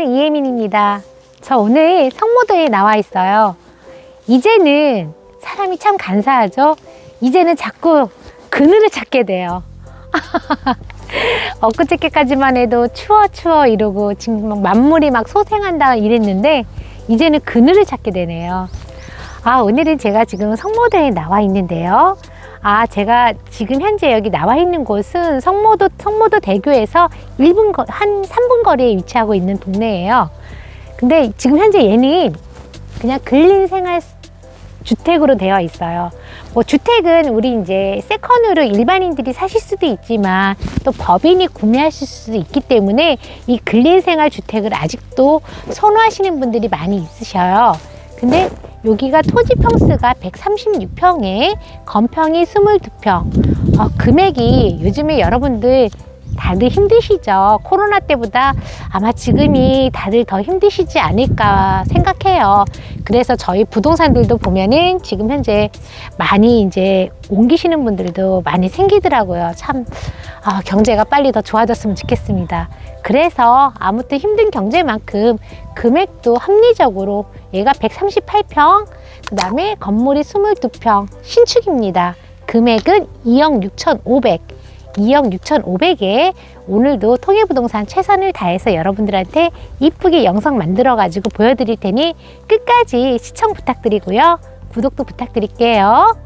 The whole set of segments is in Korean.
안녕하세요. 이혜민입니다. 저 오늘 성모도에 나와 있어요. 이제는 사람이 참 간사하죠? 이제는 자꾸 그늘을 찾게 돼요. 엊그저께까지만 해도 추워 추워 이러고 지금 막 만물이 막 소생한다 이랬는데 이제는 그늘을 찾게 되네요. 아 오늘은 제가 지금 성모도에 나와 있는데요. 아 제가 지금 현재 여기 나와 있는 곳은 성모도 성모도 대교에서 1분 거, 한 3분 거리에 위치하고 있는 동네예요. 근데 지금 현재 얘는 그냥 근린 생활 주택으로 되어 있어요. 뭐 주택은 우리 이제 세컨으로 일반인들이 사실 수도 있지만 또 법인이 구매하실 수도 있기 때문에 이 근린생활 주택을 아직도 선호하시는 분들이 많이 있으셔요. 근데 여기가 토지 평수가 136평에 건평이 22평. 어, 금액이 요즘에 여러분들 다들 힘드시죠. 코로나 때보다 아마 지금이 다들 더 힘드시지 않을까 생각해요. 그래서 저희 부동산들도 보면은 지금 현재 많이 이제 옮기시는 분들도 많이 생기더라고요. 참, 아, 경제가 빨리 더 좋아졌으면 좋겠습니다. 그래서 아무튼 힘든 경제만큼 금액도 합리적으로 얘가 138평, 그 다음에 건물이 22평, 신축입니다. 금액은 2억 6,500. 2억 6,500에 오늘도 통해부동산 최선을 다해서 여러분들한테 이쁘게 영상 만들어 가지고 보여드릴 테니 끝까지 시청 부탁드리고요. 구독도 부탁드릴게요.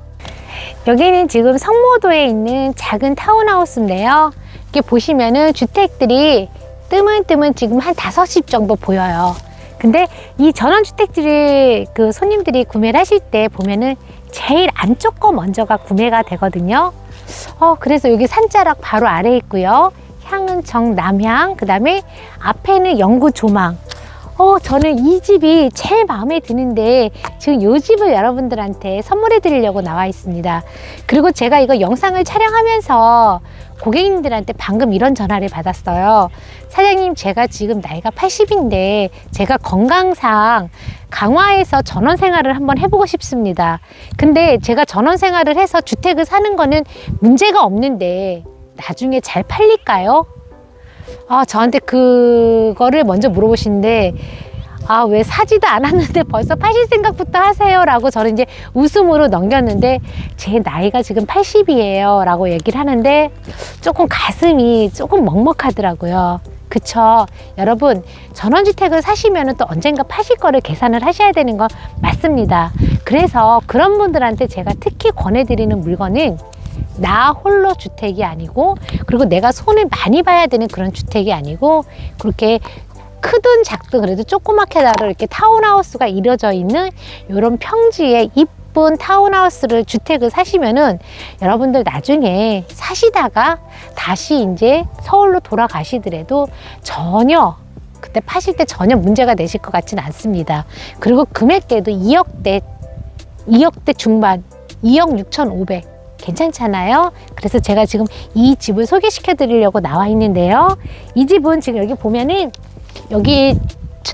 여기는 지금 성모도에 있는 작은 타운하우스인데요. 이렇게 보시면은 주택들이 뜨문뜨문 지금 한 다섯 집 정도 보여요. 근데 이 전원주택들을 그 손님들이 구매를 하실 때 보면은 제일 안쪽 거 먼저가 구매가 되거든요. 어, 그래서 여기 산자락 바로 아래에 있고요. 향은 정남향, 그 다음에 앞에는 영구 조망. 어, 저는 이 집이 제일 마음에 드는데 지금 이 집을 여러분들한테 선물해 드리려고 나와 있습니다. 그리고 제가 이거 영상을 촬영하면서 고객님들한테 방금 이런 전화를 받았어요. 사장님, 제가 지금 나이가 80인데 제가 건강상 강화에서 전원 생활을 한번 해보고 싶습니다. 근데 제가 전원 생활을 해서 주택을 사는 거는 문제가 없는데 나중에 잘 팔릴까요? 아, 저한테 그거를 먼저 물어보시는데, 아, 왜 사지도 않았는데 벌써 파실 생각부터 하세요? 라고 저는 이제 웃음으로 넘겼는데, 제 나이가 지금 80이에요. 라고 얘기를 하는데, 조금 가슴이 조금 먹먹하더라고요. 그쵸. 여러분, 전원주택을 사시면 또 언젠가 파실 거를 계산을 하셔야 되는 거 맞습니다. 그래서 그런 분들한테 제가 특히 권해드리는 물건은 나 홀로 주택이 아니고 그리고 내가 손을 많이 봐야 되는 그런 주택이 아니고 그렇게 크든 작든 그래도 조그맣게라도 이렇게 타운하우스가 이루어져 있는 이런 평지에 이쁜 타운하우스를 주택을 사시면은 여러분들 나중에 사시다가 다시 이제 서울로 돌아가시더라도 전혀 그때 파실 때 전혀 문제가 되실 것 같지는 않습니다. 그리고 금액대도 2억대 2억대 중반 2억 6,500 괜찮잖아요. 그래서 제가 지금 이 집을 소개시켜 드리려고 나와 있는데요. 이 집은 지금 여기 보면은 여기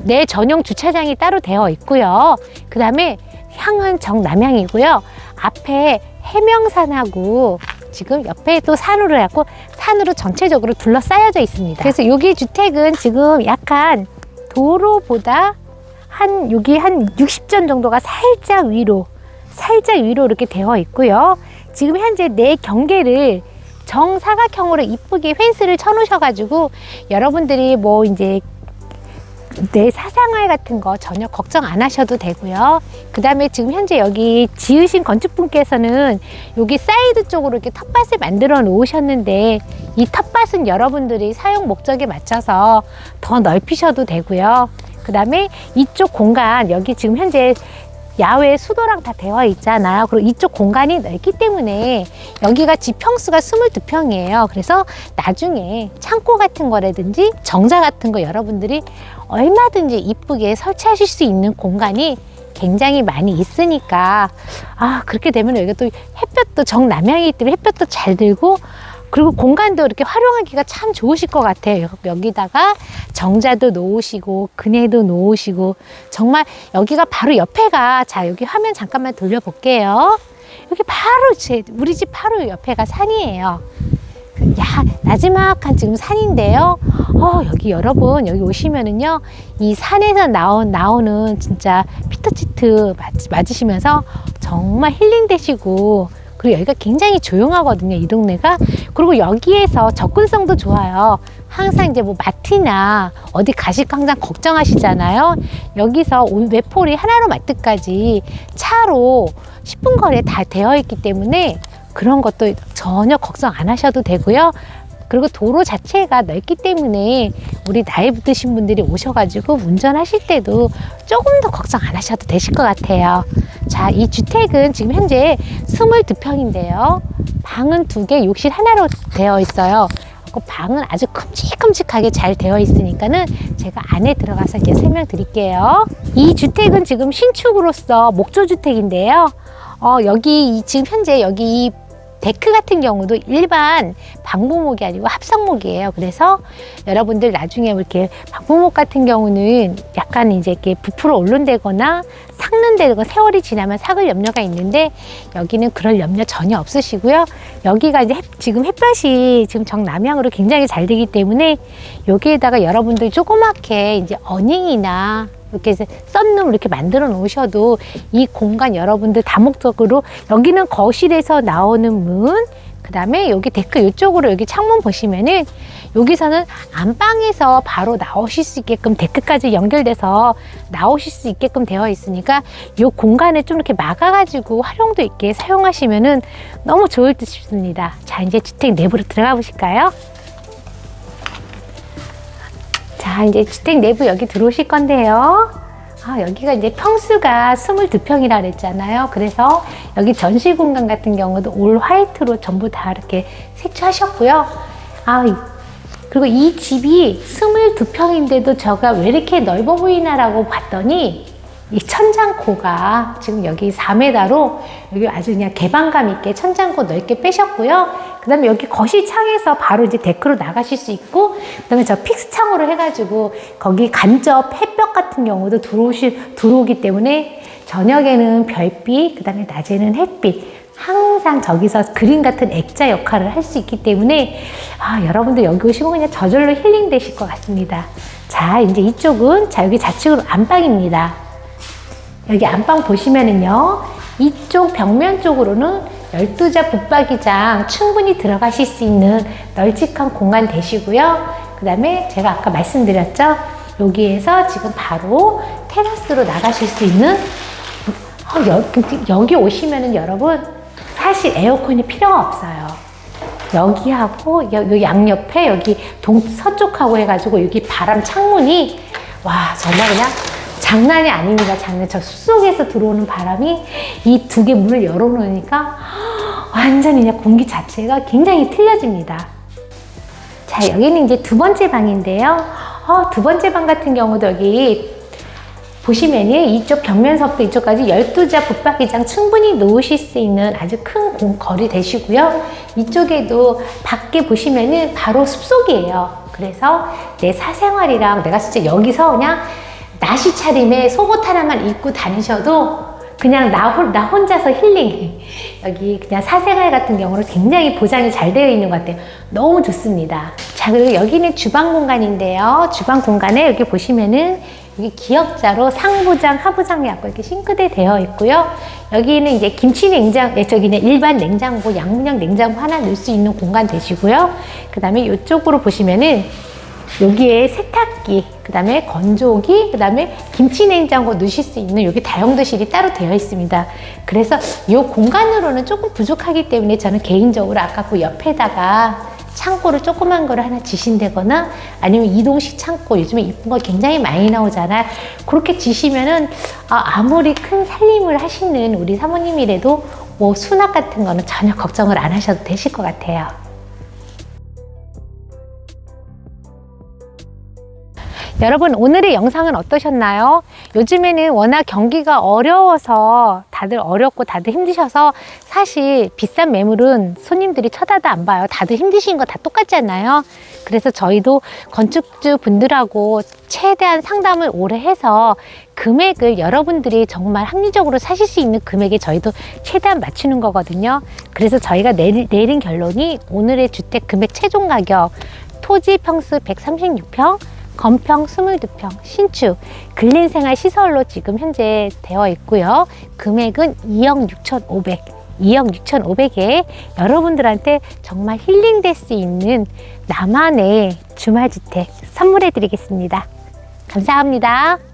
내 전용 주차장이 따로 되어 있고요. 그 다음에 향은 정남향이고요. 앞에 해명산하고 지금 옆에 또 산으로 해갖고 산으로 전체적으로 둘러싸여져 있습니다. 그래서 여기 주택은 지금 약간 도로보다 한 여기 한 60전 정도가 살짝 위로 살짝 위로 이렇게 되어 있고요. 지금 현재 내 경계를 정사각형으로 이쁘게 펜스를 쳐 놓으셔가지고 여러분들이 뭐 이제 내 사생활 같은 거 전혀 걱정 안 하셔도 되고요. 그 다음에 지금 현재 여기 지으신 건축분께서는 여기 사이드 쪽으로 이렇게 텃밭을 만들어 놓으셨는데 이 텃밭은 여러분들이 사용 목적에 맞춰서 더 넓히셔도 되고요. 그 다음에 이쪽 공간 여기 지금 현재 야외 수도랑 다 되어 있잖아요. 그리고 이쪽 공간이 넓기 때문에 여기가 집 평수가 22평이에요. 그래서 나중에 창고 같은 거라든지 정자 같은 거 여러분들이 얼마든지 이쁘게 설치하실 수 있는 공간이 굉장히 많이 있으니까 아 그렇게 되면 여기 또 햇볕도 정남향이기 때문에 햇볕도 잘 들고 그리고 공간도 이렇게 활용하기가 참 좋으실 것 같아요. 여기다가 정자도 놓으시고 그네도 놓으시고 정말 여기가 바로 옆에가 자 여기 화면 잠깐만 돌려볼게요. 여기 바로 제 우리 집 바로 옆에가 산이에요. 그 야, 나지막한 지금 산인데요. 어, 여기 여러분, 여기 오시면은요, 이 산에서 나온, 나오는 진짜 피터치트 맞, 맞으시면서 정말 힐링 되시고, 그리고 여기가 굉장히 조용하거든요, 이 동네가. 그리고 여기에서 접근성도 좋아요. 항상 이제 뭐 마트나 어디 가실까 항상 걱정하시잖아요. 여기서 온 외포리 하나로 마트까지 차로 10분 거리에 다 되어 있기 때문에 그런 것도 전혀 걱정 안 하셔도 되고요. 그리고 도로 자체가 넓기 때문에 우리 나이 드신 분들이 오셔가지고 운전하실 때도 조금 더 걱정 안 하셔도 되실 것 같아요. 자, 이 주택은 지금 현재 22평인데요. 방은 두 개, 욕실 하나로 되어 있어요. 그 방은 아주 큼직큼직하게 잘 되어 있으니까는 제가 안에 들어가서 이제 설명드릴게요. 이 주택은 지금 신축으로서 목조주택인데요. 어, 여기 이- 지금 현재 여기 이 데크 같은 경우도 일반 방부목이 아니고 합성목이에요. 그래서 여러분들 나중에 뭐 이렇게 방부목 같은 경우는 약간 이제 이렇게 부풀어 오른다거나 삭는다거나 세월이 지나면 삭을 염려가 있는데 여기는 그럴 염려 전혀 없으시고요. 여기가 이제 햇- 지금 햇볕이 지금 정남향으로 굉장히 잘 되기 때문에 여기에다가 여러분들이 조그맣게 이제 어닝이나 이렇게 썬룸 이렇게 만들어 놓으셔도 이 공간 여러분들 다목적으로 여기는 거실에서 나오는 문, 그 다음에 여기 데크 이쪽으로 여기 창문 보시면은 여기서는 안방에서 바로 나오실 수 있게끔 데크까지 연결돼서 나오실 수 있게끔 되어 있으니까 이 공간을 좀 이렇게 막아가지고 활용도 있게 사용하시면은 너무 좋을 듯 싶습니다. 자, 이제 주택 내부로 들어가 보실까요? 자, 이제 주택 내부 여기 들어오실 건데요. 아, 여기가 이제 평수가 22평이라 그랬잖아요. 그래서 여기 전시 공간 같은 경우도 올 화이트로 전부 다 이렇게 색조하셨고요. 아, 이- 그리고 이 집이 22평인데도 저가 왜 이렇게 넓어 보이나라고 봤더니 이 천장고가 지금 여기 4m로 여기 아주 그냥 개방감 있게 천장고 넓게 빼셨고요. 그 다음에 여기 거실 창에서 바로 이제 데크로 나가실 수 있고, 그 다음에 저 픽스 창으로 해가지고 거기 간접 햇볕 같은 경우도 들어오시, 들어오기 때문에 저녁에는 별빛, 그 다음에 낮에는 햇빛, 항상 저기서 그림 같은 액자 역할을 할 수 있기 때문에 아, 여러분들 여기 오시면 그냥 저절로 힐링 되실 것 같습니다. 자, 이제 이쪽은 자, 여기 좌측으로 안방입니다. 여기 안방 보시면은요, 이쪽 벽면 쪽으로는 12자 붙박이장 충분히 들어가실 수 있는 널찍한 공간 되시고요. 그 다음에 제가 아까 말씀드렸죠? 여기에서 지금 바로 테라스로 나가실 수 있는 어, 여, 여기 오시면은 여러분 사실 에어컨이 필요가 없어요. 여기하고 여, 요 양옆에 여기 동 서쪽하고 해가지고 여기 바람 창문이 와 정말 그냥 장난이 아닙니다. 장난 저 숲속에서 들어오는 바람이 이 두 개 문을 열어놓으니까 완전히 그냥 공기 자체가 굉장히 틀려집니다. 자 여기는 이제 두 번째 방인데요. 어, 두 번째 방 같은 경우도 여기 보시면은 이쪽 벽면서부터 이쪽까지 12자 붙박이장 충분히 놓으실 수 있는 아주 큰 공, 거리 되시고요. 이쪽에도 밖에 보시면은 바로 숲속이에요. 그래서 내 사생활이랑 내가 진짜 여기서 그냥 나시 차림에 속옷 하나만 입고 다니셔도 그냥 나, 홀- 나 혼자서 힐링. 여기 그냥 사생활 같은 경우는 굉장히 보장이 잘 되어 있는 것 같아요. 너무 좋습니다. 자, 그리고 여기는 주방 공간인데요. 주방 공간에 여기 보시면은 여기 기역자로 상부장, 하부장이 갖고 이렇게 싱크대 되어 있고요. 여기는 이제 김치 냉장, 네, 저기는 일반 냉장고, 양문형 냉장고 하나 넣을 수 있는 공간 되시고요. 그 다음에 이쪽으로 보시면은 여기에 세탁기, 그 다음에 건조기, 그 다음에 김치 냉장고 넣으실 수 있는 여기 다용도실이 따로 되어 있습니다. 그래서 이 공간으로는 조금 부족하기 때문에 저는 개인적으로 아까 그 옆에다가 창고를 조그만 거를 하나 지신다거나 아니면 이동식 창고 요즘에 이쁜 거 굉장히 많이 나오잖아요. 그렇게 지시면은 아, 아무리 큰 살림을 하시는 우리 사모님이라도 뭐 수납 같은 거는 전혀 걱정을 안 하셔도 되실 것 같아요. 여러분 오늘의 영상은 어떠셨나요? 요즘에는 워낙 경기가 어려워서 다들 어렵고 다들 힘드셔서 사실 비싼 매물은 손님들이 쳐다도 안 봐요. 다들 힘드신 거 다 똑같잖아요. 그래서 저희도 건축주 분들하고 최대한 상담을 오래 해서 금액을 여러분들이 정말 합리적으로 사실 수 있는 금액에 저희도 최대한 맞추는 거거든요. 그래서 저희가 내리, 내린 결론이 오늘의 주택 금액 최종 가격 토지 평수 136평, 건평 22평, 신축, 근린생활 시설로 지금 현재 되어 있고요. 금액은 2억 6,500. 2억 6,500에 여러분들한테 정말 힐링될 수 있는 나만의 주말주택 선물해 드리겠습니다. 감사합니다.